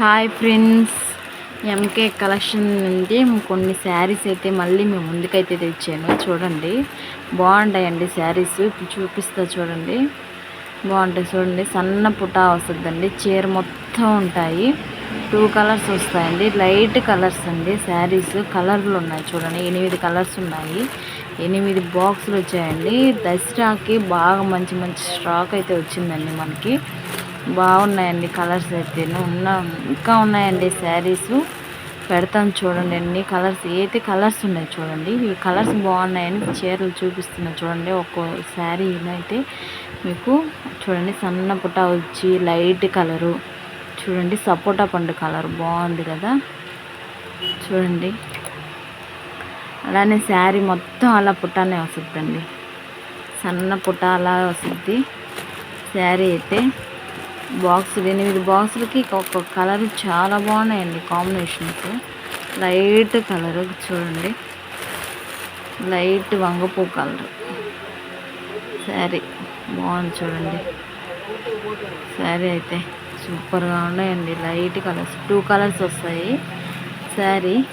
Hi friends MK collection నుండి కొన్ని శారీస్ అయితే మళ్ళీ మేము ముందుకైతే తెచ్చాను. చూడండి. బాగుంటాయండి శారీస్ ఇప్పుడు చూపిస్తా చూడండి. బాగుంటాయి చూడండి. సన్న పుటా వస్తుందండి. చీర మొత్తం ఉంటాయి. టూ కలర్స్ వస్తాయండి. లైట్ కలర్స్ అండి శారీస్ కలర్లు ఉన్నాయి చూడండి. ఎనిమిది కలర్స్ ఉన్నాయి. ఎనిమిది బాక్సులు వచ్చాయండి. దసరాకి బాగా మంచి మంచి స్టాక్ అయితే వచ్చిందండి మనకి. బాగున్నాయండి కలర్స్ అయితే. ఉన్న ఇంకా ఉన్నాయండి శారీస్. పెడతాను చూడండి అన్ని కలర్స్ ఏదైతే కలర్స్ ఉన్నాయి చూడండి. ఈ కలర్స్ బాగున్నాయని చీరలు చూపిస్తున్నా చూడండి. ఒక్కో శారీ అయితే మీకు చూడండి సన్న పుట్ట వచ్చి లైట్ కలరు. చూడండి సపోటా పండు కలర్ బాగుంది కదా. చూడండి. అలానే శారీ మొత్తం అలా పుట్టానే వస్తుందండి. సన్న పుట్ట అలా వస్తుంది. శారీ అయితే బాక్సులు ఎనిమిది బాక్సులకి ఒక్కొక్క కలర్ చాలా బాగున్నాయండి కాంబినేషన్స్. లైట్ కలర్ చూడండి. లైట్ వంగపూ కలర్. శారీ బాగుంది చూడండి. శారీ అయితే సూపర్గా ఉన్నాయండి. లైట్ కలర్స్ టూ కలర్స్ వస్తాయి. శారీ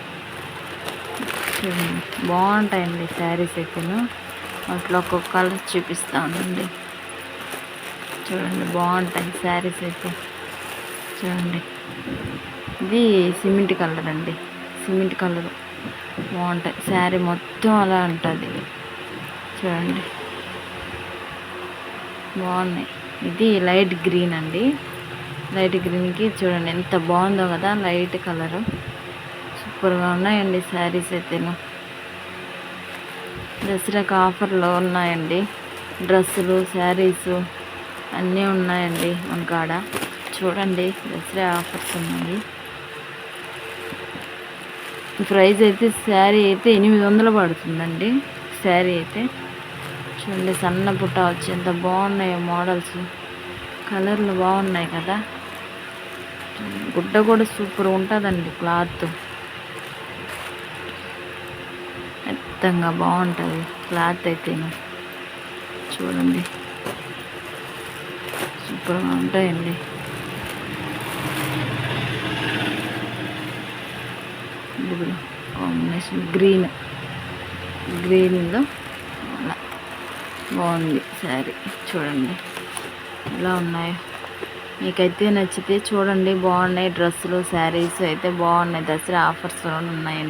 చూడండి. బాగుంటాయండి శారీస్ అయితేను. అట్లా ఒక్కొక్క కలర్ చూపిస్తానండి. చూడండి బాగుంటాయి శారీస్ అయితే. చూడండి. ఇది సిమెంట్ కలర్ అండి. Cement colour. బాగుంటాయి. శారీ మొత్తం అలా ఉంటుంది. చూడండి. బాగున్నాయి. ఇది లైట్ గ్రీన్ అండి. లైట్ గ్రీన్కి చూడండి ఎంత బాగుందో కదా లైట్ కలరు. సూపర్గా ఉన్నాయండి శారీస్ అయితేను. దసరాకు ఆఫర్లో ఉన్నాయండి. డ్రెస్సులు శారీసు. అన్నీ ఉన్నాయండి మన కాడ. చూడండి దసరా ఆఫర్స్ ఉన్నాయి. ప్రైస్ అయితే శారీ అయితే ఎనిమిది వందలు పడుతుందండి. శారీ అయితే చూడండి సన్న పుట్ట వచ్చి ఎంత బాగున్నాయో మోడల్స్. కలర్లు బాగున్నాయి కదా. గుడ్డ కూడా సూపర్ ఉంటుందండి క్లాత్. మెత్తంగా బాగుంటుంది క్లాత్ అయితే చూడండి. సూపర్గా ఉంటాయండి. Combination green. గ్రీన్లో అలా బాగుంది శారీ. చూడండి. ఎలా ఉన్నాయో. మీకైతే నచ్చితే చూడండి. బాగున్నాయి డ్రెస్సులు శారీస్ అయితే బాగున్నాయి. దసరా ఆఫర్స్ ఉన్నాయండి.